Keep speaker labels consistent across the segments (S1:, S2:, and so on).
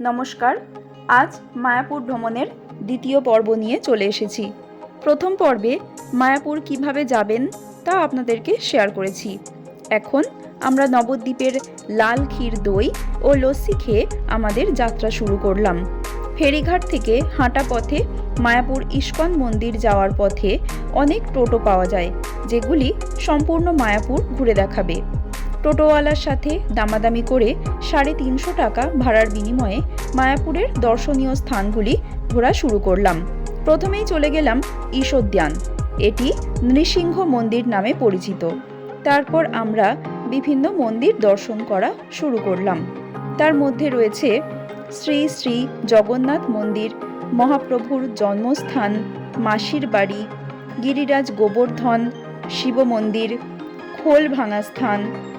S1: নমস্কার, আজ মায়াপুর ভ্রমণের দ্বিতীয় পর্ব নিয়ে চলে এসেছি। প্রথম পর্বে মায়াপুর কীভাবে যাবেন তা আপনাদেরকে শেয়ার করেছি। এখন আমরা নবদ্বীপের লাল ক্ষীর দই ও লস্যি খেয়ে আমাদের যাত্রা শুরু করলাম। ফেরিঘাট থেকে হাঁটা পথে মায়াপুর ইস্কন মন্দির যাওয়ার পথে অনেক টোটো পাওয়া যায়, যেগুলি সম্পূর্ণ মায়াপুর ঘুরে দেখাবে। টোটোওয়ালার সাথে দামাদামি করে সাড়ে তিনশো টাকা ভাড়ার বিনিময়ে মায়াপুরের দর্শনীয় স্থানগুলি ঘোরা শুরু করলাম। প্রথমেই চলে গেলাম ঈশোদ্যান এটি নৃসিংহ মন্দির নামে পরিচিত। তারপর আমরা বিভিন্ন মন্দির দর্শন করা শুরু করলাম। তার মধ্যে রয়েছে শ্রী শ্রী জগন্নাথ মন্দির, মহাপ্রভুর জন্মস্থান, মাসির বাড়ি, গিরিরাজ গোবর্ধন, শিব মন্দির, খোল ভাঙা স্থান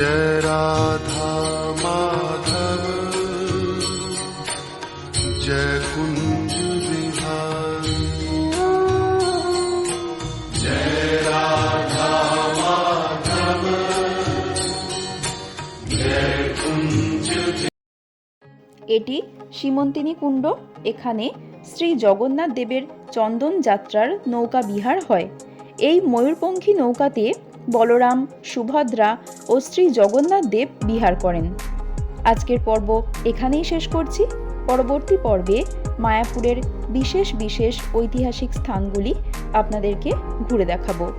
S2: जय राधा माधव जय कुंज बिहारी
S1: এটি সীমন্তিনী কুণ্ড এখানে শ্রী জগন্নাথ দেবের চন্দন যাত্রার নৌকা বিহার হয় এই ময়ূরপঙ্খী নৌকাতে বলরাম, সুভদ্রা ও শ্রী জগন্নাথ দেব বিহার করেন। আজকের পর্ব এখানেই শেষ করছি। পরবর্তী পর্বে মায়াপুরের বিশেষ বিশেষ ঐতিহাসিক স্থানগুলি আপনাদেরকে ঘুরে দেখাবো।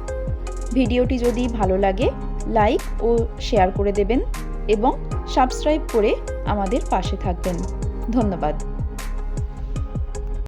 S1: ভিডিওটি যদি ভালো লাগে, লাইক ও শেয়ার করে দেবেন এবং সাবস্ক্রাইব করে আমাদের পাশে থাকবেন। ধন্যবাদ।